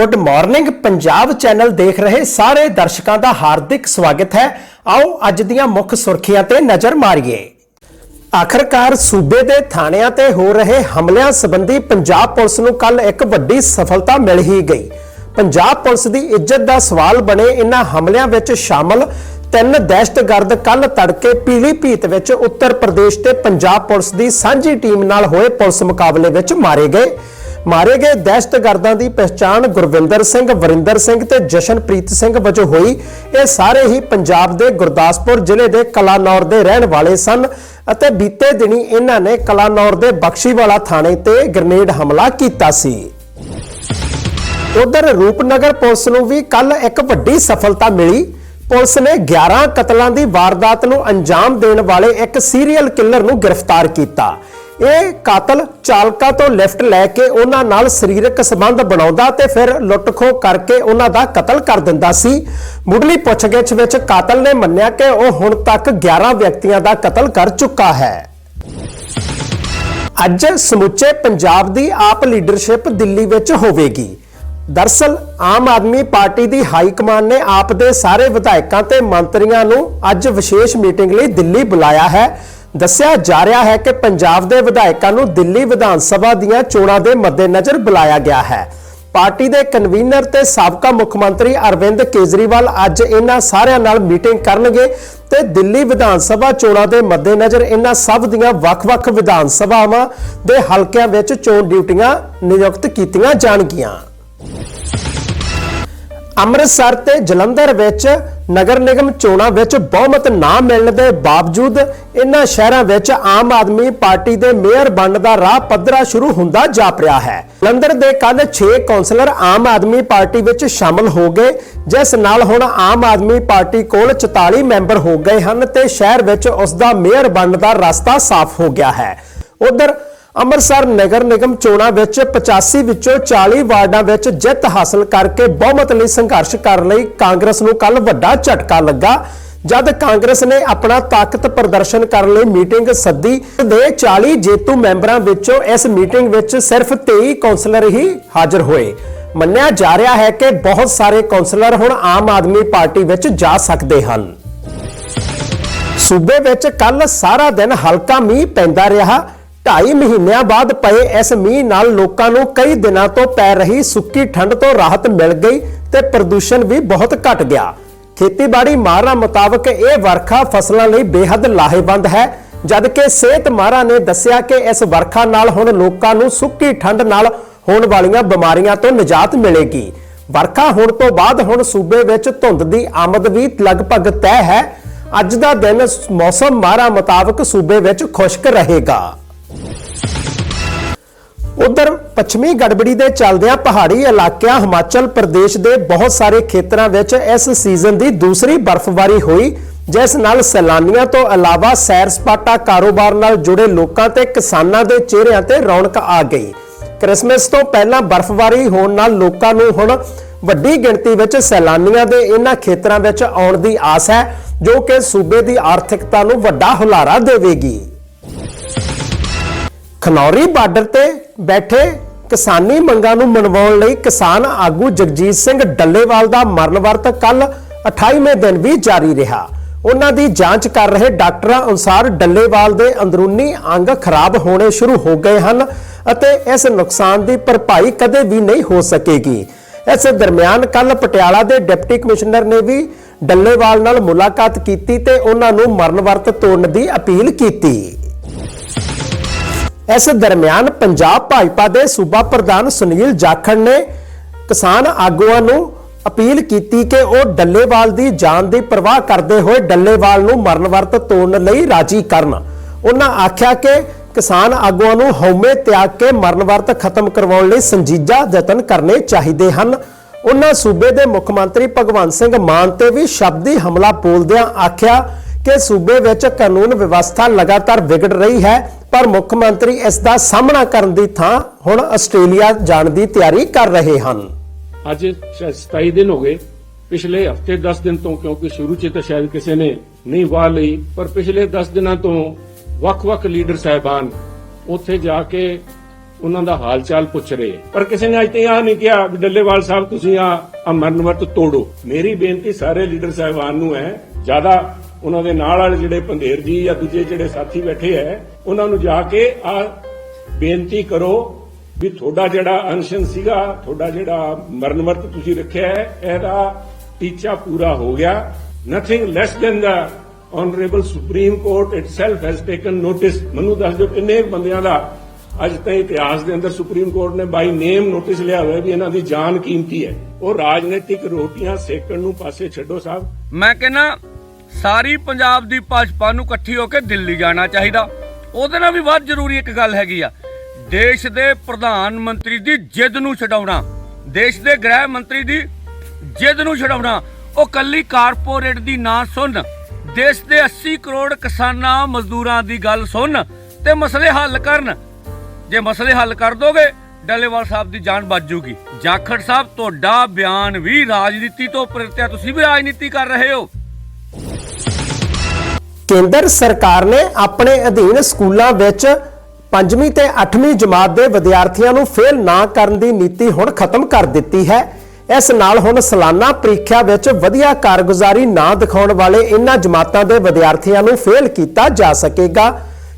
Good morning Punjab channel ਦੇਖ ਰਹੇ ਸਾਰੇ ਦਰਸ਼ਕਾਂ ਦਾ ਹਾਰਦਿਕ ਸਵਾਗਤ ਹੈ। ਆਓ ਅੱਜ ਦੀਆਂ ਮੁੱਖ ਸੁਰਖੀਆਂ ਤੇ ਨਜ਼ਰ ਮਾਰੀਏ। ਆਖਰਕਾਰ ਸੂਬੇ ਦੇ ਥਾਣਿਆਂ ਤੇ ਹੋ ਰਹੇ ਹਮਲਿਆਂ ਸੰਬੰਧੀ ਪੰਜਾਬ ਪੁਲਿਸ ਨੂੰ ਕੱਲ ਇੱਕ ਵੱਡੀ ਸਫਲਤਾ ਮਿਲ ਹੀ ਗਈ। ਪੰਜਾਬ ਪੁਲਿਸ ਦੀ ਇੱਜ਼ਤ ਦਾ ਸਵਾਲ ਬਣੇ ਇਨ੍ਹਾਂ ਹਮਲਿਆਂ ਵਿੱਚ ਸ਼ਾਮਲ ਤਿੰਨ ਦਹਿਸ਼ਤਗਰਦ ਕੱਲ ਤੜਕੇ ਪੀਲੀਭੀਤ ਵਿੱਚ ਉੱਤਰ ਪ੍ਰਦੇਸ਼ ਤੇ ਪੰਜਾਬ ਪੁਲਿਸ ਦੀ ਸਾਂਝੀ ਟੀਮ ਨਾਲ ਹੋਏ ਪੁਲਿਸ ਮੁਕਾਬਲੇ ਵਿੱਚ ਮਾਰੇ ਗਏ। ਮਾਰੇ ਗਏ ਦਹਿਸ਼ਤਗਰਦਾਂ ਦੀ ਪਛਾਣ ਗੁਰਵਿੰਦਰ ਸਿੰਘ, ਵਰਿੰਦਰ ਸਿੰਘ ਤੇ ਜਸ਼ਨਪ੍ਰੀਤ ਸਿੰਘ ਵਜੋਂ ਹੋਈ। ਇਹ ਸਾਰੇ ਹੀ ਪੰਜਾਬ ਦੇ ਗੁਰਦਾਸਪੁਰ ਜ਼ਿਲ੍ਹੇ ਦੇ ਕਲਾਨੌਰ ਦੇ ਰਹਿਣ ਵਾਲੇ ਸਨ ਅਤੇ ਬੀਤੇ ਦਿਨੀ ਇਹਨਾਂ ਨੇ ਕਲਾਨੌਰ ਦੇ ਬਖਸ਼ੀਵਾਲਾ ਥਾਣੇ ਤੇ ਗ੍ਰਨੇਡ ਹਮਲਾ ਕੀਤਾ ਸੀ। ਉਧਰ ਰੂਪਨਗਰ ਪੁਲਿਸ ਨੂੰ ਵੀ ਕੱਲ ਇੱਕ ਵੱਡੀ ਸਫਲਤਾ ਮਿਲੀ। ਪੁਲਿਸ ਨੇ 11 ਕਤਲਾਂ ਦੀ ਵਾਰਦਾਤ ਨੂੰ ਅੰਜਾਮ ਦੇਣ ਵਾਲੇ ਇੱਕ ਸੀਰੀਅਲ ਕਿਲਰ ਨੂੰ ਗ੍ਰਿਫਤਾਰ ਕੀਤਾ। ਇਹ ਕਾਤਲ ਚਾਲਕਾ ਤੋਂ ਲਿਫਟ ਲੈ ਕੇ ਉਹਨਾਂ ਨਾਲ ਸਰੀਰਕ ਸੰਬੰਧ ਬਣਾਉਂਦਾ ਤੇ ਫਿਰ ਲੁੱਟਖੋ ਕਰਕੇ ਉਹਨਾਂ ਦਾ ਕਤਲ ਕਰ ਦਿੰਦਾ ਸੀ। ਮੁੱਢਲੀ ਪੁੱਛਗਿੱਛ ਵਿੱਚ ਕਾਤਲ ਨੇ ਮੰਨਿਆ ਕਿ ਉਹ ਹੁਣ ਤੱਕ 11 ਵਿਅਕਤੀਆਂ ਦਾ ਕਤਲ ਕਰ ਚੁੱਕਾ ਹੈ। ਅੱਜ ਸਮੁੱਚੇ ਪੰਜਾਬ ਦੀ ਆਪ ਲੀਡਰਸ਼ਿਪ ਦਿੱਲੀ ਵਿੱਚ ਹੋਵੇਗੀ। ਦਰਸਲ, ਆਮ ਆਦਮੀ ਪਾਰਟੀ ਦੀ ਹਾਈ ਕਮਾਨ ਨੇ ਆਪ ਦੇ ਸਾਰੇ ਵਿਧਾਇਕਾਂ ਤੇ ਮੰਤਰੀਆਂ ਨੂੰ ਅੱਜ ਵਿਸ਼ੇਸ਼ ਮੀਟਿੰਗ ਲਈ ਦਿੱਲੀ ਬੁਲਾਇਆ ਹੈ। ਦੱਸਿਆ ਜਾ ਰਿਹਾ ਹੈ ਕਿ ਪੰਜਾਬ ਦੇ ਵਿਧਾਇਕਾਂ ਨੂੰ ਦਿੱਲੀ ਵਿਧਾਨ ਸਭਾ ਦੀਆਂ ਚੋਣਾਂ ਦੇ ਮੱਦੇਨਜ਼ਰ ਬੁਲਾਇਆ ਗਿਆ ਹੈ। ਪਾਰਟੀ ਦੇ ਕਨਵੀਨਰ ਤੇ ਸਾਬਕਾ ਮੁੱਖ ਮੰਤਰੀ ਅਰਵਿੰਦ ਕੇਜਰੀਵਾਲ ਅੱਜ ਇਹਨਾਂ ਸਾਰਿਆਂ ਨਾਲ ਮੀਟਿੰਗ ਕਰਨਗੇ ਤੇ ਦਿੱਲੀ ਵਿਧਾਨ ਸਭਾ ਚੋਣਾਂ ਦੇ ਮੱਦੇਨਜ਼ਰ ਇਹਨਾਂ ਸਭ ਦੀਆਂ ਵੱਖ-ਵੱਖ ਵਿਧਾਨ ਸਭਾਵਾਂ ਦੇ ਹਲਕਿਆਂ ਵਿੱਚ ਚੋਣ ਡਿਊਟੀਆਂ ਨਿਯੁਕਤ ਕੀਤੀਆਂ ਜਾਣਗੀਆਂ। ਅੰਮ੍ਰਿਤਸਰ ਤੇ ਜਲੰਧਰ ਵਿੱਚ ਨਗਰ ਨਿਗਮ ਚੋਣਾਂ ਵਿੱਚ ਬਹੁਮਤ ਨਾ ਮਿਲਣ ਦੇ ਬਾਵਜੂਦ ਇਨ੍ਹਾਂ ਸ਼ਹਿਰਾਂ ਵਿੱਚ ਆਮ ਆਦਮੀ ਪਾਰਟੀ ਦੇ ਮੇਅਰ ਬਣਨ ਦਾ ਰਾਹ ਪੱਧਰਾ ਸ਼ੁਰੂ ਹੁੰਦਾ ਜਾਪ ਰਿਹਾ ਹੈ। ਜਲੰਧਰ ਦੇ ਕੱਲ 6 ਕੌਂਸਲਰ ਆਮ ਆਦਮੀ ਪਾਰਟੀ ਵਿੱਚ ਸ਼ਾਮਲ ਹੋ ਗਏ, ਜਿਸ ਨਾਲ ਹੁਣ ਆਮ ਆਦਮੀ ਪਾਰਟੀ ਕੋਲ 44 ਮੈਂਬਰ ਹੋ ਗਏ ਹਨ ਤੇ ਸ਼ਹਿਰ ਵਿੱਚ ਉਸ ਦਾ ਮੇਅਰ ਬਣਨ ਦਾ ਰਸਤਾ ਸਾਫ਼ ਹੋ ਗਿਆ ਹੈ। ਉਧਰ ਅੰਮ੍ਰਿਤਸਰ ਨਗਰ ਨਿਗਮ ਚੋਣਾਂ ਵਿੱਚ 85 ਵਿੱਚੋਂ 40 ਵਾਰਡਾਂ ਵਿੱਚ ਜਿੱਤ ਹਾਸਲ ਕਰਕੇ ਬਹੁਮਤ ਲਈ ਸੰਘਰਸ਼ ਕਰਨ ਲਈ ਕਾਂਗਰਸ ਨੂੰ ਕੱਲ ਵੱਡਾ ਝਟਕਾ ਲੱਗਾ। ਜਦ ਕਾਂਗਰਸ ਨੇ ਆਪਣਾ ਤਾਕਤ ਪ੍ਰਦਰਸ਼ਨ ਕਰਨ ਲਈ ਮੀਟਿੰਗ ਸੱਦੀ, ਦੇ 40 ਜੇਤੂ ਮੈਂਬਰਾਂ ਵਿੱਚੋਂ ਇਸ ਮੀਟਿੰਗ ਵਿੱਚ ਸਿਰਫ 23 ਕੌਂਸਲਰ ਹੀ ਹਾਜ਼ਰ ਹੋਏ। ਮੰਨਿਆ ਜਾ ਰਿਹਾ ਹੈ ਕਿ ਬਹੁਤ ਸਾਰੇ ਕੌਂਸਲਰ ਹੁਣ ਆਮ ਆਦਮੀ ਪਾਰਟੀ ਵਿੱਚ ਜਾ ਸਕਦੇ ਹਨ। ਸੂਬੇ ਵਿੱਚ ਕੱਲ ਸਾਰਾ ਦਿਨ ਹਲਕਾ ਮੀਂਹ ਪੈਂਦਾ ਰਿਹਾ। ਢਾਈ ਮਹੀਨਿਆਂ ਬਾਅਦ ਪਏ ਇਸ ਮੀਂਹ ਨਾਲ ਲੋਕਾਂ ਨੂੰ ਕਈ ਦਿਨਾਂ ਤੋਂ ਪੈ ਰਹੀ ਸੁੱਕੀ ਠੰਡ ਤੋਂ ਰਾਹਤ ਮਿਲ ਗਈ ਤੇ ਪ੍ਰਦੂਸ਼ਣ ਵੀ ਬਹੁਤ ਘਟ ਗਿਆ। ਖੇਤੀਬਾੜੀ ਮਾਹਰਾਂ ਮੁਤਾਬਕ ਇਹ ਵਰਖਾ ਫਸਲਾਂ ਲਈ ਬੇहद ਲਾਹੇਵੰਦ ਹੈ। ਜਦਕਿ ਸਿਹਤ ਮਾਹਰਾਂ ਨੇ ਦੱਸਿਆ ਕਿ ਇਸ ਵਰਖਾ ਨਾਲ ਹੁਣ ਲੋਕਾਂ ਨੂੰ ਸੁੱਕੀ ਠੰਡ ਨਾਲ ਹੋਣ ਵਾਲੀਆਂ ਬਿਮਾਰੀਆਂ ਤੋਂ ਨਿਜਾਤ ਮਿਲੇਗੀ। ਵਰਖਾ ਹੋਣ ਤੋਂ ਬਾਅਦ ਹੁਣ ਸੂਬੇ ਵਿੱਚ ਧੁੰਦ ਦੀ ਆਮਦ ਵੀ ਲਗਭਗ ਤੈਅ ਹੈ। ਅੱਜ ਦਾ ਦਿਨ ਮੌਸਮ ਮਾਹਰਾਂ ਮੁਤਾਬਕ ਸੂਬੇ ਵਿੱਚ ਖੁਸ਼ਕ ਰਹੇਗਾ। ਉਧਰ ਪੱਛਮੀ ਗੜਬੜੀ ਦੇ ਚੱਲਦਿਆਂ ਪਹਾੜੀ ਇਲਾਕਿਆਂ ਹਿਮਾਚਲ ਪ੍ਰਦੇਸ਼ ਦੇ ਬਹੁਤ ਸਾਰੇ ਖੇਤਰਾਂ ਵਿੱਚ ਇਸ ਸੀਜ਼ਨ ਦੀ ਦੂਸਰੀ ਬਰਫ਼ਬਾਰੀ ਹੋਈ, ਜਿਸ ਨਾਲ ਸੈਲਾਨੀਆਂ ਤੋਂ ਇਲਾਵਾ ਸੈਰ ਸਪਾਟਾ ਕਾਰੋਬਾਰ ਨਾਲ ਜੁੜੇ ਲੋਕਾਂ ਤੇ ਕਿਸਾਨਾਂ ਦੇ ਚਿਹਰਿਆਂ ਤੇ ਰੌਣਕ ਆ ਗਈ। ਕ੍ਰਿਸਮਸ ਤੋਂ ਪਹਿਲਾਂ ਬਰਫ਼ਬਾਰੀ ਹੋਣ ਨਾਲ ਲੋਕਾਂ ਨੂੰ ਹੁਣ ਵੱਡੀ ਗਿਣਤੀ ਵਿੱਚ ਸੈਲਾਨੀਆਂ ਦੇ ਇਹਨਾਂ ਖੇਤਰਾਂ ਵਿੱਚ ਆਉਣ ਦੀ ਆਸ ਹੈ, ਜੋ ਕਿ ਸੂਬੇ ਦੀ ਆਰਥਿਕਤਾ ਨੂੰ ਵੱਡਾ ਹੁਲਾਰਾ ਦੇਵੇਗੀ। ਖਨੌਰੀ ਬਾਰਡਰ ਤੇ ਬੈਠੇ ਕਿਸਾਨੀ ਮੰਗਾਂ ਨੂੰ ਮਨਵਾਉਣ ਲਈ ਕਿਸਾਨ ਆਗੂ ਜਗਜੀਤ ਸਿੰਘ ਡੱਲੇਵਾਲ ਦਾ ਮਰਨ ਵਰਤ ਕੱਲ 28ਵੇਂ ਦਿਨ ਵੀ ਜਾਰੀ ਰਿਹਾ। ਉਹਨਾਂ ਦੀ ਜਾਂਚ ਕਰ ਰਹੇ ਡਾਕਟਰਾਂ ਅਨੁਸਾਰ ਡੱਲੇਵਾਲ ਦੇ ਅੰਦਰੂਨੀ ਅੰਗ ਖਰਾਬ ਹੋਣੇ ਸ਼ੁਰੂ ਹੋ ਗਏ ਹਨ ਅਤੇ ਇਸ ਨੁਕਸਾਨ ਦੀ ਭਰਪਾਈ ਕਦੇ ਵੀ ਨਹੀਂ ਹੋ ਸਕੇਗੀ। ਇਸ ਦਰਮਿਆਨ ਕੱਲ ਪਟਿਆਲਾ ਦੇ ਡਿਪਟੀ ਕਮਿਸ਼ਨਰ ਨੇ ਵੀ ਡੱਲੇਵਾਲ ਨਾਲ ਮੁਲਾਕਾਤ ਕੀਤੀ ਤੇ ਉਹਨਾਂ ਨੂੰ ਮਰਨ ਵਰਤ ਤੋੜਨ ਦੀ ਅਪੀਲ ਕੀਤੀ। ਇਸ ਦਰਮਿਆਨ ਪੰਜਾਬ ਭਾਜਪਾ ਦੇ ਸੂਬਾ ਪ੍ਰਧਾਨ ਸੁਨੀਲ ਜਾਖੜ ਨੇ ਕਿਸਾਨ ਆਗੂਆਂ ਨੂੰ ਅਪੀਲ ਕੀਤੀ ਕਿ ਉਹ ਡੱਲੇਵਾਲ ਦੀ ਜਾਨ ਦੀ ਪਰਵਾਹ ਕਰਦੇ ਹੋਏ ਡੱਲੇਵਾਲ ਨੂੰ ਮਰਨ ਵਰਤ ਤੋੜਨ ਲਈ ਰਾਜੀ ਕਰਨ। ਉਹਨਾਂ ਆਖਿਆ ਕਿ ਕਿਸਾਨ ਆਗੂਆਂ ਨੂੰ ਹਉਮੈ ਤਿਆਗ ਕੇ ਮਰਨ ਵਰਤ ਖਤਮ ਕਰਵਾਉਣ ਲਈ ਸੰਜੀਦਾ ਯਤਨ ਕਰਨੇ ਚਾਹੀਦੇ ਹਨ। ਉਹਨਾਂ ਸੂਬੇ ਦੇ ਮੁੱਖ ਮੰਤਰੀ ਭਗਵੰਤ ਸਿੰਘ ਮਾਨ ਤੇ ਵੀ ਸ਼ਬਦੀ ਹਮਲਾ ਬੋਲਦਿਆਂ ਆਖਿਆ ਕਿ ਸੂਬੇ ਵਿੱਚ ਕਾਨੂੰਨ ਵਿਵਸਥਾ ਲਗਾਤਾਰ ਵਿਗੜ ਰਹੀ ਹੈ। ਪਰ ਮੁੱਖ ਮੰਤਰੀ ਇਸ ਦਾ ਸਾਹਮਣਾ ਕਰਨ ਦੀ ਥਾਂ ਹੁਣ ਆਸਟ੍ਰੇਲੀਆ ਜਾਣ ਦੀ ਤਿਆਰੀ ਕਰ ਰਹੇ ਹਨ। ਅੱਜ 27 ਦਿਨ ਹੋ ਗਏ। ਪਿਛਲੇ ਹਫ਼ਤੇ 10 ਦਿਨ ਤੋਂ ਕਿਉਂਕਿ ਸ਼ੁਰੂ 'ਚ ਤਾਂ ਸ਼ਾਇਦ ਕਿਸੇ ਨੇ ਨਹੀਂ ਵਾਹ ਲਈ, ਪਰ ਪਿਛਲੇ 10 ਦਿਨਾਂ ਤੋਂ ਵੱਖ-ਵੱਖ ਲੀਡਰ ਸਾਹਿਬਾਨ ਉੱਥੇ ਜਾ ਕੇ ਉਹਨਾਂ ਦਾ ਹਾਲ ਚਾਲ ਪੁੱਛ ਰਹੇ। ਪਰ ਕਿਸੇ ਨੇ ਅੱਜ ਤਾਈਂ ਆ ਨਹੀਂ ਕਿਹਾ ਵੀ ਡੱਲੇਵਾਲ ਸਾਹਿਬ, ਤੁਸੀਂ ਆ ਅਮਰਨ ਵਰਤ ਤੋੜੋ। ਮੇਰੀ ਬੇਨਤੀ ਸਾਰੇ ਲੀਡਰ ਸਾਹਿਬਾਨ ਨੂੰ ਹੈ, ਜ਼ਿਆਦਾ ਉਹਨਾਂ ਦੇ ਨਾਲ ਵਾਲੇ ਜਿਹੜੇ ਪੰਧੇਰ ਜੀ ਜਾਂ ਦੂਜੇ ਜਿਹੜੇ ਸਾਥੀ ਬੈਠੇ ਹੈ ਉਹਨਾਂ ਨੂੰ ਜਾ ਕੇ ਆ ਬੇਨਤੀ ਕਰੋ ਵੀ ਤੁਹਾਡਾ ਜਿਹੜਾ ਅਨਸ਼ਨ ਸੀਗਾ, ਤੁਹਾਡਾ ਜਿਹੜਾ ਮਰਨ ਵਰਤ ਤੁਸੀਂ ਰੱਖਿਆ ਹੈ ਇਹਦਾ ਟੀਚਾ ਪੂਰਾ ਹੋ ਗਿਆ। Nothing less than the honourable supreme court itself has taken notice ਮੈਨੂੰ ਦੱਸ ਦਿਓ ਕਿੰਨੇ ਬੰਦਿਆਂ ਦਾ ਅੱਜ ਤਾਈਂ ਇਤਿਹਾਸ ਦੇ ਅੰਦਰ ਸੁਪਰੀਮ ਕੋਰਟ ਨੇ ਬਾਈ ਨੇਮ ਨੋਟਿਸ ਲਿਆ ਹੋਇਆ ਵੀ ਇਹਨਾਂ ਦੀ ਜਾਨ ਕੀਮਤੀ ਹੈ ਉਹ ਰਾਜਨੀਤਿਕ ਰੋਟੀਆਂ ਸੇਕਣ ਨੂੰ ਪਾਸੇ ਛੱਡੋ ਸਾਹਿਬ। ਮੈਂ ਕਹਿੰਦਾ ਸਾਰੀ ਪੰਜਾਬ ਦੀ ਭਾਜਪਾ ਨੂੰ ਇਕੱਠੀ ਹੋ ਕੇ ਦਿੱਲੀ ਜਾਣਾ ਚਾਹੀਦਾ। ਉਹਦੇ ਨਾਲ ਵੀ ਵੱਧ ਜ਼ਰੂਰੀ ਇੱਕ ਗੱਲ ਹੈਗੀ ਆ। ਦੇਸ਼ ਦੇ ਪ੍ਰਧਾਨ ਮੰਤਰੀ ਦੀ ਜਿੱਦ ਨੂੰ ਛਡਾਉਣਾ, ਦੇਸ਼ ਦੇ ਗ੍ਰਹਿ ਮੰਤਰੀ ਦੀ ਜਿੱਦ ਨੂੰ ਛਡਾਉਣਾ, ਉਹ ਕੱਲੀ ਕਾਰਪੋਰੇਟ ਦੀ ਨਾ ਸੁਣ। ਦੇਸ਼ ਦੇ 80 ਕਰੋੜ ਕਿਸਾਨਾਂ, ਮਜ਼ਦੂਰਾਂ ਦੀ ਗੱਲ ਸੁਣ ਤੇ ਮਸਲੇ ਹੱਲ ਕਰਨ। ਜੇ ਮਸਲੇ ਹੱਲ ਕਰ ਦੋਗੇ, ਡੱਲੇਵਾਲ ਸਾਹਿਬ ਦੀ ਜਾਨ ਬਚ ਜੂਗੀ। ਜਾਖੜ ਸਾਹਿਬ, ਤੁਹਾਡਾ ਬਿਆਨ ਵੀ ਰਾਜਨੀਤੀ ਤੋਂ ਪ੍ਰੇਰਿਤ ਹੈ ਤੁਸੀਂ ਵੀ ਰਾਜਨੀਤੀ ਕਰ ਰਹੇ ਹੋ। ਕੇਂਦਰ ਸਰਕਾਰ ਨੇ ਆਪਣੇ ਅਧੀਨ ਸਕੂਲਾਂ ਵਿੱਚ 5ਵੀਂ ਤੇ 8ਵੀਂ ਜਮਾਤ ਦੇ ਵਿਦਿਆਰਥੀਆਂ ਨੂੰ ਫੇਲ ਨਾ ਕਰਨ ਦੀ ਨੀਤੀ ਹੁਣ ਖਤਮ ਕਰ ਦਿੱਤੀ ਹੈ। ਇਸ ਨਾਲ ਹੁਣ ਸਾਲਾਨਾ ਪ੍ਰੀਖਿਆ ਵਿੱਚ ਵਧੀਆ ਕਾਰਗੁਜ਼ਾਰੀ ਨਾ ਦਿਖਾਉਣ ਵਾਲੇ ਇਨ੍ਹਾਂ ਜਮਾਤਾਂ ਦੇ ਵਿਦਿਆਰਥੀਆਂ ਨੂੰ ਫੇਲ ਕੀਤਾ ਜਾ ਸਕੇਗਾ।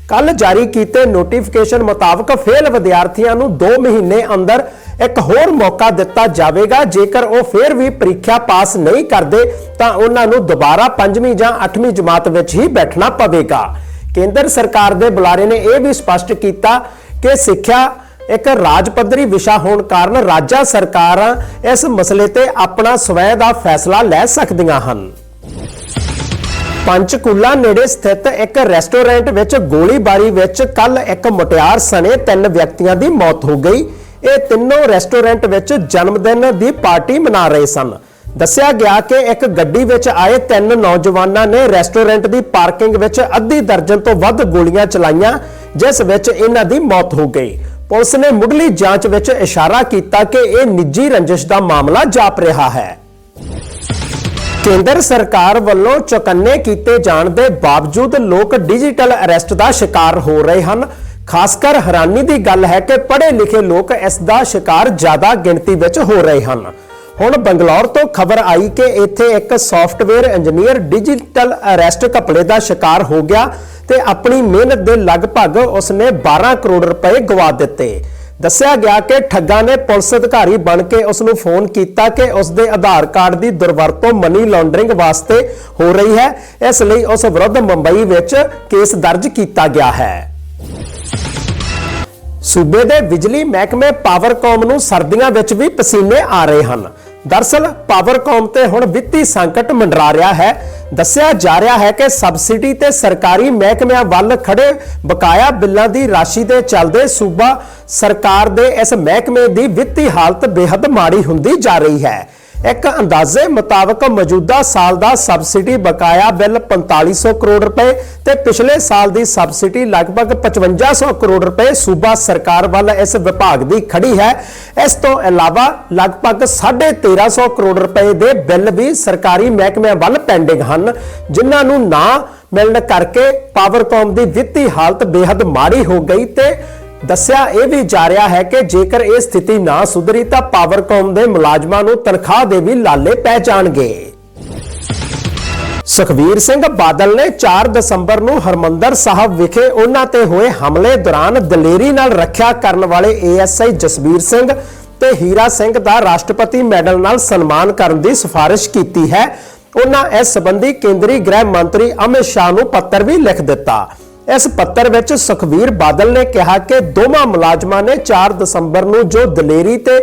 ਕੱਲ ਜਾਰੀ ਕੀਤੇ ਨੋਟੀਫਿਕੇਸ਼ਨ ਮੁਤਾਬਕ ਫੇਲ ਵਿਦਿਆਰਥੀਆਂ ਨੂੰ 2 ਮਹੀਨੇ ਅੰਦਰ ਇੱਕ ਹੋਰ ਮੌਕਾ ਦਿੱਤਾ ਜਾਵੇਗਾ। ਜੇਕਰ ਉਹ ਫਿਰ ਵੀ ਪ੍ਰੀਖਿਆ ਪਾਸ ਨਹੀਂ ਕਰਦੇ, ਤਾਂ ਉਹਨਾਂ ਨੂੰ ਦੁਬਾਰਾ 5ਵੀਂ ਜਾਂ 8ਵੀਂ ਜਮਾਤ ਵਿੱਚ ਹੀ ਬੈਠਣਾ ਪਵੇਗਾ। ਕੇਂਦਰ ਸਰਕਾਰ ਦੇ ਬੁਲਾਰੇ ਨੇ ਇਹ ਵੀ ਸਪਸ਼ਟ ਕੀਤਾ ਕਿ ਸਿੱਖਿਆ ਇੱਕ ਰਾਜ ਪੱਧਰੀ ਵਿਸ਼ਾ ਹੋਣ ਕਾਰਨ ਰਾਜਾਂ ਸਰਕਾਰਾਂ ਇਸ ਮਸਲੇ ਤੇ ਆਪਣਾ ਸਵੈ ਦਾ ਫੈਸਲਾ ਲੈ ਸਕਦੀਆਂ ਹਨ। ਪੰਚਕੂਲਾ ਨੇੜੇ ਸਥਿਤ ਇੱਕ ਰੈਸਟੋਰੈਂਟ ਵਿੱਚ ਗੋਲੀਬਾਰੀ ਵਿੱਚ ਕੱਲ ਇੱਕ ਮੁਟਿਆਰ ਸਣੇ ਤਿੰਨ ਵਿਅਕਤੀਆਂ ਦੀ ਮੌਤ ਹੋ ਗਈ। ਇਹ ਤਿੰਨੋਂ ਰੈਸਟੋਰੈਂਟ ਵਿੱਚ ਜਨਮਦਿਨ ਦੀ ਪਾਰਟੀ ਮਨਾ ਰਹੇ ਸਨ। ਦੱਸਿਆ ਗਿਆ ਕਿ ਇੱਕ ਗੱਡੀ ਵਿੱਚ ਆਏ ਤਿੰਨ ਨੌਜਵਾਨਾਂ ਨੇ ਰੈਸਟੋਰੈਂਟ ਦੀ ਪਾਰਕਿੰਗ ਵਿੱਚ ਅੱਧੀ ਦਰਜਨ ਤੋਂ ਵੱਧ ਗੋਲੀਆਂ ਚਲਾਈਆਂ, ਜਿਸ ਵਿੱਚ ਇਹਨਾਂ ਦੀ ਮੌਤ ਹੋ ਗਈ। ਪੁਲਿਸ ਨੇ ਮੁੱਢਲੀ ਜਾਂਚ ਵਿੱਚ ਇਸ਼ਾਰਾ ਕੀਤਾ ਕਿ ਇਹ ਨਿੱਜੀ ਰੰਜਿਸ਼ ਦਾ ਮਾਮਲਾ ਜਾਪ ਰਿਹਾ ਹੈ। ਕੇਂਦਰ ਸਰਕਾਰ ਵੱਲੋਂ ਚੁਕੰਨੇ ਕੀਤੇ ਜਾਣ ਦੇ ਬਾਵਜੂਦ ਲੋਕ ਡਿਜੀਟਲ ਅਰੈਸਟ ਦਾ ਸ਼ਿਕਾਰ ਹੋ ਰਹੇ ਹਨ। ਖਾਸ ਕਰ ਹੈਰਾਨੀ ਦੀ ਗੱਲ ਹੈ ਕਿ ਪੜ੍ਹੇ ਲਿਖੇ ਲੋਕ ਇਸ ਦਾ ਸ਼ਿਕਾਰ ਜ਼ਿਆਦਾ ਗਿਣਤੀ ਵਿੱਚ ਹੋ ਰਹੇ ਹਨ। ਹੁਣ ਬੰਗਲੌਰ ਤੋਂ ਖਬਰ ਆਈ ਕਿ ਇੱਥੇ ਇੱਕ ਸੌਫਟਵੇਅਰ ਇੰਜੀਨੀਅਰ ਡਿਜੀਟਲ ਅਰੈਸਟ ਘਪਲੇ ਦਾ ਸ਼ਿਕਾਰ ਹੋ ਗਿਆ ਤੇ ਆਪਣੀ ਮਿਹਨਤ ਦੇ ਲਗਭਗ ਉਸਨੇ 12 ਕਰੋੜ ਰੁਪਏ ਗਵਾ ਦਿੱਤੇ। ਦੱਸਿਆ ਗਿਆ ਕਿ ਠੱਗਾ ਨੇ ਪੁਲਿਸ ਅਧਿਕਾਰੀ ਬਣ ਕੇ ਉਸ ਨੂੰ ਫੋਨ ਕੀਤਾ ਕਿ ਉਸ ਦੇ ਆਧਾਰ ਕਾਰਡ ਦੀ ਦੁਰਵਰਤੋਂ ਮਨੀ ਲਾਂਡਰਿੰਗ ਵਾਸਤੇ ਹੋ ਰਹੀ ਹੈ। ਇਸ ਲਈ ਉਸ ਵਿਰੁੱਧ ਮੁੰਬਈ ਵਿੱਚ ਕੇਸ ਦਰਜ ਕੀਤਾ ਗਿਆ ਹੈ। ਸੂਬੇ ਦੇ ਬਿਜਲੀ ਮਹਿਕਮੇ ਪਾਵਰਕਾਮ ਨੂੰ ਸਰਦੀਆਂ ਵਿੱਚ ਵੀ ਪਸੀਨੇ ਆ ਰਹੇ ਹਨ। ਦਰਸਲ ਪਾਵਰਕਾਮ ਤੇ ਹੁਣ ਵਿੱਤੀ ਸੰਕਟ ਮੰਡਰਾ ਰਿਹਾ ਹੈ। ਦੱਸਿਆ ਜਾ ਰਿਹਾ ਹੈ ਕਿ ਸਬਸਿਡੀ ਤੇ ਸਰਕਾਰੀ ਮਹਿਕਮਿਆਂ ਵੱਲ ਖੜੇ ਬਕਾਇਆ ਬਿੱਲਾਂ ਦੀ ਰਾਸ਼ੀ ਦੇ ਚੱਲਦੇ ਸੂਬਾ ਸਰਕਾਰ ਦੇ ਇਸ ਮਹਿਕਮੇ ਦੀ ਵਿੱਤੀ ਹਾਲਤ ਬੇहद ਮਾੜੀ ਹੁੰਦੀ ਜਾ ਰਹੀ ਹੈ। ਇੱਕ ਅੰਦਾਜ਼ੇ ਮੁਤਾਬਕ ਮੌਜੂਦਾ ਸਾਲ ਦਾ ਸਬਸਿਡੀ ਬਕਾਇਆ ਬਿੱਲ 4500 ਕਰੋੜ ਰੁਪਏ ਤੇ ਪਿਛਲੇ ਸਾਲ ਦੀ ਸਬਸਿਡੀ ਲਗਭਗ 5500 ਕਰੋੜ ਰੁਪਏ ਸੂਬਾ ਸਰਕਾਰ ਵੱਲ ਇਸ ਵਿਭਾਗ ਦੀ ਖੜੀ ਹੈ। ਇਸ ਤੋਂ ਇਲਾਵਾ ਲਗਭਗ 1350 ਕਰੋੜ ਰੁਪਏ ਦੇ ਬਿੱਲ ਵੀ ਸਰਕਾਰੀ ਮਹਿਕਮਿਆਂ ਵੱਲ ਪੈਂਡਿੰਗ ਹਨ, ਜਿਨ੍ਹਾਂ ਨੂੰ ਨਾ ਮਿਲਣ ਕਰਕੇ ਪਾਵਰਕਾਮ ਦੀ ਵਿੱਤੀ ਹਾਲਤ ਬੇहद ਮਾੜੀ ਹੋ ਗਈ ਤੇ ਦੱਸਿਆ ਇਹ ਵੀ ਜਾ ਰਿਹਾ ਹੈ ਕਿ ਜੇਕਰ ਇਹ ਸਥਿਤੀ ਨਾ ਸੁਧਰੀ ਤਾਂ ਪਾਵਰਕਾਮ ਦੇ ਮੁਲਾਜ਼ਮਾਂ ਨੂੰ ਤਨਖਾਹ ਦੇ ਵੀ ਲਾਲੇ ਪੈ ਜਾਣਗੇ। ਸੁਖਵੀਰ ਸਿੰਘ ਬਾਦਲ ਨੇ 4 ਦਸੰਬਰ ਨੂੰ ਹਰਮੰਦਰ ਸਾਹਿਬ ਵਿਖੇ ਉਹਨਾਂ ਤੇ ਹੋਏ ਹਮਲੇ ਦੌਰਾਨ ਦਲੇਰੀ ਨਾਲ ਰੱਖਿਆ ਕਰਨ ਵਾਲੇ ਏਐਸਆਈ ਜਸਵੀਰ ਸਿੰਘ ਤੇ ਹੀਰਾ ਸਿੰਘ ਦਾ ਰਾਸ਼ਟਰਪਤੀ ਮੈਡਲ ਨਾਲ ਸਨਮਾਨ ਕਰਨ ਦੀ ਸਿਫਾਰਿਸ਼ ਕੀਤੀ ਹੈ। ਉਹਨਾਂ ਇਸ ਸੰਬੰਧੀ ਕੇਂਦਰੀ ਗ੍ਰਹਿ ਮੰਤਰੀ ਅਮਿਤ ਸ਼ਾਹ ਨੂੰ ਪੱਤਰ ਵੀ ਲਿਖ ਦਿੱਤਾ। ਇਸ ਪੱਤਰ ਵਿੱਚ ਸੁਖਵੀਰ ਬਾਦਲ ਨੇ ਕਿਹਾ ਕਿ ਦੋਵਾਂ ਮੁਲਾਜ਼ਮਾਂ ਨੇ 4 ਦਸੰਬਰ ਨੂੰ ਜੋ ਦਲੇਰੀ ਤੇ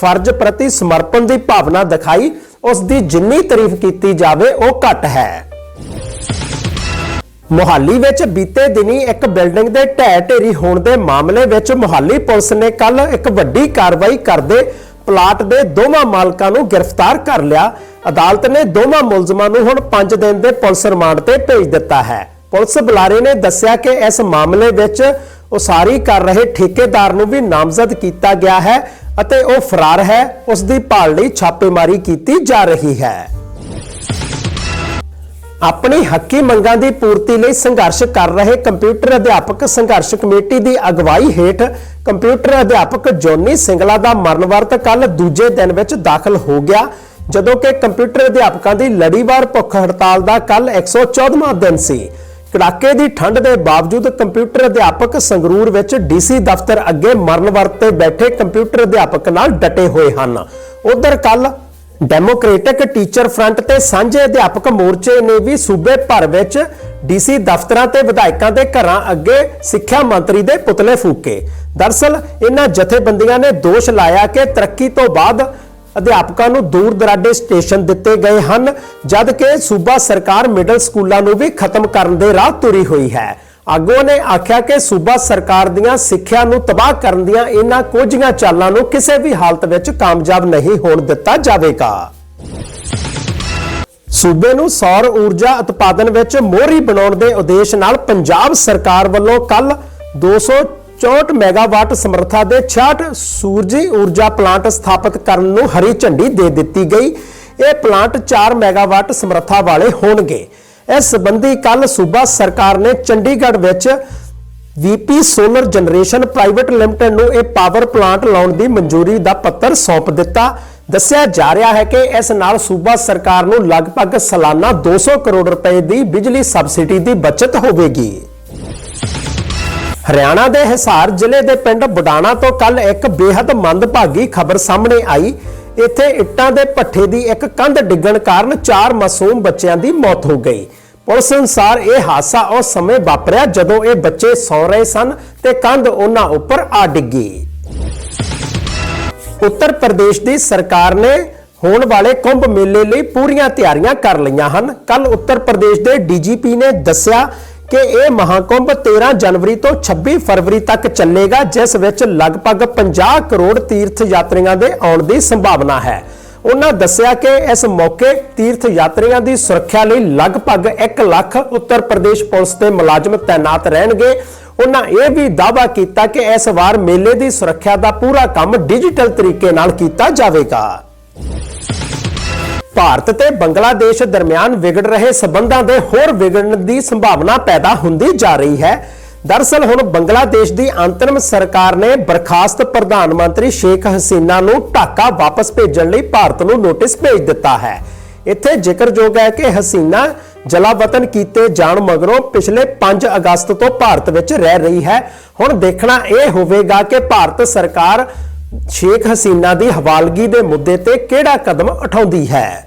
ਫਰਜ਼ ਪ੍ਰਤੀ ਸਮਰਪਣ ਦੀ ਭਾਵਨਾ ਦਿਖਾਈ, ਉਸ ਦੀ ਜਿੰਨੀ ਤਾਰੀਫ ਕੀਤੀ ਜਾਵੇ, ਉਹ ਘੱਟ ਹੈ। ਮੁਹਾਲੀ ਵਿੱਚ ਬੀਤੇ ਦਿਨੀ ਇੱਕ ਬਿਲਡਿੰਗ ਦੇ ਢਹਿ ਢੇਰੀ ਹੋਣ ਦੇ ਮਾਮਲੇ ਵਿੱਚ ਮੁਹਾਲੀ ਪੁਲਿਸ ਨੇ ਕੱਲ ਇੱਕ ਵੱਡੀ ਕਾਰਵਾਈ ਕਰਦੇ ਪਲਾਟ ਦੇ ਦੋਵਾਂ ਮਾਲਕਾਂ ਨੂੰ ਗ੍ਰਿਫਤਾਰ ਕਰ ਲਿਆ। ਅਦਾਲਤ ਨੇ ਦੋਵਾਂ ਮੁਲਜ਼ਮਾਂ ਨੂੰ ਹੁਣ 5 ਦਿਨ ਦੇ ਪੁਲਿਸ ਰਿਮਾਂਡ ਤੇ ਭੇਜ ਦਿੱਤਾ ਹੈ। ਪੁਲਿਸ ਬੁਲਾਰੇ ਨੇ ਦੱਸਿਆ ਕਿ ਇਸ ਮਾਮਲੇ ਵਿੱਚ ਉਸਾਰੀ ਕਰ ਰਹੇ ਠੇਕੇਦਾਰ ਨੂੰ ਵੀ ਨਾਮਜ਼ਦ ਕੀਤਾ ਗਿਆ ਹੈ ਅਤੇ ਉਹ ਫਰਾਰ ਹੈ। ਉਸ ਦੀ ਭਾਲ ਲਈ ਛਾਪੇਮਾਰੀ ਕੀਤੀ ਜਾ ਰਹੀ ਹੈ। ਆਪਣੀ ਹੱਕੀ ਮੰਗਾਂ ਦੀ ਪੂਰਤੀ ਲਈ ਸੰਘਰਸ਼ ਕਰ ਰਹੇ ਕੰਪਿਊਟਰ ਅਧਿਆਪਕ ਸੰਘਰਸ਼ ਕਮੇਟੀ ਦੀ ਅਗਵਾਈ ਹੇਠ ਕੰਪਿਊਟਰ ਅਧਿਆਪਕ ਜੋਨੀ ਸਿੰਗਲਾ ਦਾ ਮਰਨ ਵਰਤ ਕੱਲ ਦੂਜੇ ਦਿਨ ਵਿੱਚ ਦਾਖਲ ਹੋ ਗਿਆ, ਜਦੋਂ ਕਿ ਕੰਪਿਊਟਰ ਅਧਿਆਪਕਾਂ ਦੀ ਲੜੀਵਾਰ ਭੁੱਖ ਹੜਤਾਲ ਦਾ ਕੱਲ 114ਵਾਂ ਦਿਨ ਸੀ। ਕੜਾਕੇ ਦੀ ਠੰਡ ਦੇ ਬਾਵਜੂਦ ਕੰਪਿਊਟਰ ਅਧਿਆਪਕ ਸੰਗਰੂਰ ਵਿੱਚ ਡੀਸੀ ਦਫ਼ਤਰ ਅੱਗੇ ਮਰਨ ਵਰਤ ਤੇ ਬੈਠੇ ਕੰਪਿਊਟਰ ਅਧਿਆਪਕ ਨਾਲ ਡਟੇ ਹੋਏ ਹਨ। ਉਧਰ ਕੱਲ ਡੈਮੋਕ੍ਰੈਟਿਕ ਟੀਚਰ ਫਰੰਟ ਤੇ ਸਾਂਝੇ ਅਧਿਆਪਕ ਮੋਰਚੇ ਨੇ ਵੀ ਸੂਬੇ ਭਰ ਵਿੱਚ ਡੀਸੀ ਦਫ਼ਤਰਾਂ ਤੇ ਵਿਧਾਇਕਾਂ ਦੇ ਘਰਾਂ ਅੱਗੇ ਸਿੱਖਿਆ ਮੰਤਰੀ ਦੇ ਪੁਤਲੇ ਫੂਕੇ। ਦਰਸਲ ਇਹਨਾਂ ਜਥੇਬੰਦੀਆਂ ਨੇ ਦੋਸ਼ ਲਾਇਆ ਕਿ ਤਰੱਕੀ ਤੋਂ ਬਾਅਦ ਅਧਿਆਪਕਾਂ ਨੂੰ ਦੂਰ ਦਰਾਡੇ ਸਟੇਸ਼ਨ ਦਿੱਤੇ ਗਏ ਹਨ, ਜਦ ਕਿ ਸੂਬਾ ਸਰਕਾਰ ਮਿਡਲ ਸਕੂਲਾਂ ਨੂੰ ਵੀ ਖਤਮ ਕਰਨ ਦੇ ਰਾਹ ਤੁਰੀ ਹੋਈ ਹੈ। ਆਗੂਆਂ ਨੇ ਆਖਿਆ ਕਿ ਸੂਬਾ ਸਰਕਾਰ ਦੀਆਂ ਸਿੱਖਿਆ ਨੂੰ ਤਬਾਹ ਕਰਨ ਦੀਆਂ ਇਹਨਾਂ ਕੋਝੀਆਂ ਚਾਲਾਂ ਨੂੰ ਕਿਸੇ ਵੀ ਹਾਲਤ ਵਿੱਚ ਕਾਮਯਾਬ ਨਹੀਂ ਹੋਣ ਦਿੱਤਾ ਜਾਵੇਗਾ। ਸੂਬੇ ਨੂੰ ਸੌਰ ਊਰਜਾ ਉਤਪਾਦਨ ਵਿੱਚ ਮੋਹਰੀ ਬਣਾਉਣ ਦੇ ਉਦੇਸ਼ ਨਾਲ ਪੰਜਾਬ ਸਰਕਾਰ ਵੱਲੋਂ ਕੱਲ 264 ਮੈਗਾਵਾਟ ਸਮਰੱਥਾ ਦੇ 66 ਸੂਰਜੀ ਊਰਜਾ ਪਲਾਂਟ ਸਥਾਪਿਤ ਕਰਨ ਨੂੰ ਹਰੀ ਝੰਡੀ ਦੇ ਦਿੱਤੀ ਗਈ। ਇਹ ਪਲਾਂਟ 4 ਮੈਗਾਵਾਟ ਸਮਰੱਥਾ ਵਾਲੇ ਹੋਣਗੇ। ਇਸ ਸੰਬੰਧੀ ਕੱਲ ਸੂਬਾ ਸਰਕਾਰ ਨੇ ਚੰਡੀਗੜ੍ਹ ਵਿੱਚ VP solar generation private limited ਨੂੰ ਇਹ ਪਾਵਰ ਪਲਾਂਟ ਲਾਉਣ ਦੀ ਮਨਜ਼ੂਰੀ ਦਾ ਪੱਤਰ ਸੌਂਪ ਦਿੱਤਾ। ਦੱਸਿਆ ਜਾ ਰਿਹਾ ਹੈ ਕਿ ਇਸ ਨਾਲ ਸੂਬਾ ਸਰਕਾਰ ਨੂੰ ਲਗਭਗ ਸਾਲਾਨਾ 200 ਕਰੋੜ ਰੁਪਏ ਦੀ ਬਿਜਲੀ ਸਬਸਿਡੀ ਦੀ ਬਚਤ ਹੋਵੇਗੀ। ਹਰਿਆਣਾ ਦੇ ਹਿਸਾਰ ਜ਼ਿਲ੍ਹੇ ਦੇ ਪਿੰਡ ਬੁਡਾਣਾ ਤੋਂ ਕੱਲ ਇੱਕ ਬੇहद ਮੰਦਭਾਗੀ ਖਬਰ ਸਾਹਮਣੇ ਆਈ। ਇੱਥੇ ਇੱਟਾਂ ਦੇ ਭੱਠੇ ਦੀ ਇੱਕ ਕੰਧ ਡਿੱਗਣ ਕਾਰਨ ਚਾਰ ਮਾਸੂਮ ਬੱਚਿਆਂ ਦੀ ਮੌਤ ਹੋ ਗਈ। ਪੁਲਿਸ ਅਨੁਸਾਰ ਇਹ ਹਾਦਸਾ ਉਸ ਸਮੇਂ ਵਾਪਰਿਆ ਜਦੋਂ ਇਹ ਬੱਚੇ ਸੌ ਰਹੇ ਸਨ ਤੇ ਕੰਧ ਉਹਨਾਂ ਉੱਪਰ ਆ ਡਿੱਗੀ। ਉੱਤਰ ਪ੍ਰਦੇਸ਼ ਦੀ ਸਰਕਾਰ ਨੇ ਹੋਣ ਵਾਲੇ ਕੁੰਭ ਮੇਲੇ ਲਈ ਪੂਰੀਆਂ ਤਿਆਰੀਆਂ ਕਰ ਲਈਆਂ ਹਨ। ਕੱਲ ਉੱਤਰ ਪ੍ਰਦੇਸ਼ ਦੇ ਡੀਜੀਪੀ ਨੇ ਦੱਸਿਆ ਕਿ ਇਹ ਮਹਾਕੁੰਭ 13 ਜਨਵਰੀ ਤੋਂ 26 ਫਰਵਰੀ ਤੱਕ ਚੱਲੇਗਾ, ਜਿਸ ਵਿੱਚ ਲਗਭਗ 50 ਕਰੋੜ ਤੀਰਥ ਯਾਤਰੀਆਂ ਦੇ ਆਉਣ ਦੀ ਸੰਭਾਵਨਾ ਹੈ। ਉਹਨਾਂ ਦੱਸਿਆ ਕਿ ਇਸ ਮੌਕੇ ਤੀਰਥ ਯਾਤਰੀਆਂ ਦੀ ਸੁਰੱਖਿਆ ਲਈ ਲਗਭਗ 1 ਲੱਖ ਉੱਤਰ ਪ੍ਰਦੇਸ਼ ਪੁਲਿਸ ਦੇ ਮੁਲਾਜ਼ਮ ਤਾਇਨਾਤ ਰਹਿਣਗੇ। ਉਹਨਾਂ ਇਹ ਵੀ ਦਾਅਵਾ ਕੀਤਾ ਕਿ ਇਸ ਵਾਰ ਮੇਲੇ ਦੀ ਸੁਰੱਖਿਆ ਦਾ ਪੂਰਾ ਕੰਮ ਡਿਜੀਟਲ ਤਰੀਕੇ ਨਾਲ ਕੀਤਾ ਜਾਵੇਗਾ। ਭਾਰਤ ਤੇ ਬੰਗਲਾਦੇਸ਼ ਦਰਮਿਆਨ ਵਿਗੜ ਰਹੇ ਸਬੰਧਾਂ ਦੇ ਹੋਰ ਵਿਗੜਨ ਦੀ ਸੰਭਾਵਨਾ ਪੈਦਾ ਹੁੰਦੀ ਜਾ ਰਹੀ ਹੈ। ਦਰਸਲ ਹੁਣ ਬੰਗਲਾਦੇਸ਼ ਦੀ ਅੰਤਰਿਮ ਸਰਕਾਰ ਨੇ ਬਰਖਾਸਤ ਪ੍ਰਧਾਨ ਮੰਤਰੀ ਸ਼ੇਖ ਹਸੀਨਾ ਨੂੰ ਢਾਕਾ ਵਾਪਸ ਭੇਜਣ ਲਈ ਭਾਰਤ ਨੂੰ ਨੋਟਿਸ ਭੇਜ ਦਿੱਤਾ ਹੈ। ਇੱਥੇ ਜ਼ਿਕਰਯੋਗ ਹੈ ਕਿ ਹਸੀਨਾ ਜਲਾਵਤਨ ਕੀਤੇ ਜਾਣ ਮਗਰੋਂ ਪਿਛਲੇ 5 ਅਗਸਤ ਤੋਂ ਭਾਰਤ ਵਿੱਚ ਰਹਿ ਰਹੀ ਹੈ। ਹੁਣ ਦੇਖਣਾ ਇਹ ਹੋਵੇਗਾ ਕਿ ਭਾਰਤ ਸਰਕਾਰ ਸ਼ੇਖ ਹਸੀਨਾ ਦੀ ਹਵਾਲਗੀ ਦੇ ਮੁੱਦੇ ਤੇ ਕਿਹੜਾ ਕਦਮ ਉਠਾਉਂਦੀ ਹੈ।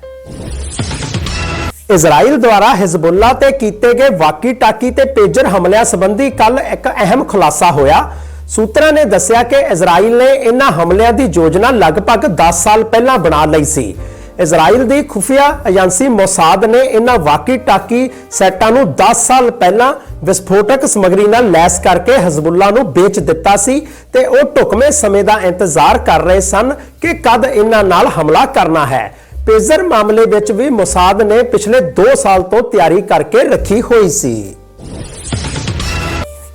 ਇਜ਼ਰਾਈਲ ਦੁਆਰਾ ਹਿਜ਼ਬੁੱਲਾ ਤੇ ਕੀਤੇ ਗਏ ਵਾਕੀ ਟਾਕੀ ਤੇ ਪੇਜਰ ਹਮਲਿਆਂ ਸੰਬੰਧੀ ਕੱਲ ਇੱਕ ਅਹਿਮ ਖੁਲਾਸਾ ਹੋਇਆ। ਸੂਤਰਾਂ ਨੇ ਦੱਸਿਆ ਕਿ ਇਜ਼ਰਾਈਲ ਨੇ ਇਹਨਾਂ ਹਮਲਿਆਂ ਦੀ ਯੋਜਨਾ ਲਗਭਗ 10 ਸਾਲ ਪਹਿਲਾਂ ਬਣਾ ਲਈ ਸੀ। ਇਜ਼ਰਾਈਲ ਦੀ ਖੁਫੀਆ ਏਜੰਸੀ ਮੋਸਾਦ ਨੇ ਇਹਨਾਂ ਵਾਕੀ ਟਾਕੀ ਸੈੱਟਾਂ ਨੂੰ 10 ਸਾਲ ਪਹਿਲਾਂ ਵਿਸਫੋਟਕ ਸਮੱਗਰੀ ਨਾਲ ਲੈਸ ਕਰਕੇ ਹਜ਼ਬੁੱਲਾ ਨੂੰ ਵੇਚ ਦਿੱਤਾ ਸੀ ਤੇ ਉਹ ਢੁਕਵੇਂ ਸਮੇਂ ਦਾ ਇੰਤਜ਼ਾਰ ਕਰ ਰਹੇ ਸਨ ਕਿ ਕਦ ਇਹਨਾਂ ਨਾਲ ਹਮਲਾ ਕਰਨਾ ਹੈ। ਪੇਜ਼ਰ ਮਾਮਲੇ ਵਿੱਚ ਵੀ ਮੋਸਾਦ ਨੇ ਪਿਛਲੇ 2 ਸਾਲ ਤੋਂ ਤਿਆਰੀ ਕਰਕੇ ਰੱਖੀ ਹੋਈ ਸੀ।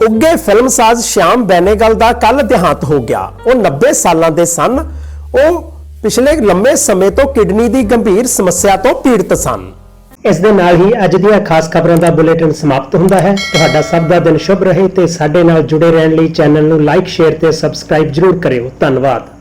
ਉੱਗੇ ਫਿਲਮਸਾਜ਼ ਸ਼ਿਆਮ ਬੈਨੇਗਲ ਦਾ ਕੱਲ ਦੇਹਾਂਤ ਹੋ ਗਿਆ। ਉਹ 90 ਸਾਲਾਂ ਦੇ ਸਨ। ਉਹ ਪਿਛਲੇ ਲੰਮੇ ਸਮੇਂ ਤੋਂ ਕਿਡਨੀ ਦੀ ਗੰਭੀਰ ਸਮੱਸਿਆ ਤੋਂ ਪੀੜਤ ਸਨ। ਇਸ ਦੇ ਨਾਲ ਹੀ ਅੱਜ ਦੀਆਂ ਖਾਸ ਖਬਰਾਂ ਦਾ ਬੁਲੇਟਿਨ ਸਮਾਪਤ ਹੁੰਦਾ ਹੈ। ਤੁਹਾਡਾ ਸਭ ਦਾ ਦਿਨ ਸ਼ੁਭ ਰਹੇ ਤੇ ਸਾਡੇ ਨਾਲ ਜੁੜੇ ਰਹਿਣ ਲਈ ਚੈਨਲ ਨੂੰ ਲਾਈਕ ਸ਼ੇਅਰ ਤੇ ਸਬਸਕ੍ਰਾਈਬ ਜਰੂਰ ਕਰਿਓ। ਧੰਨਵਾਦ।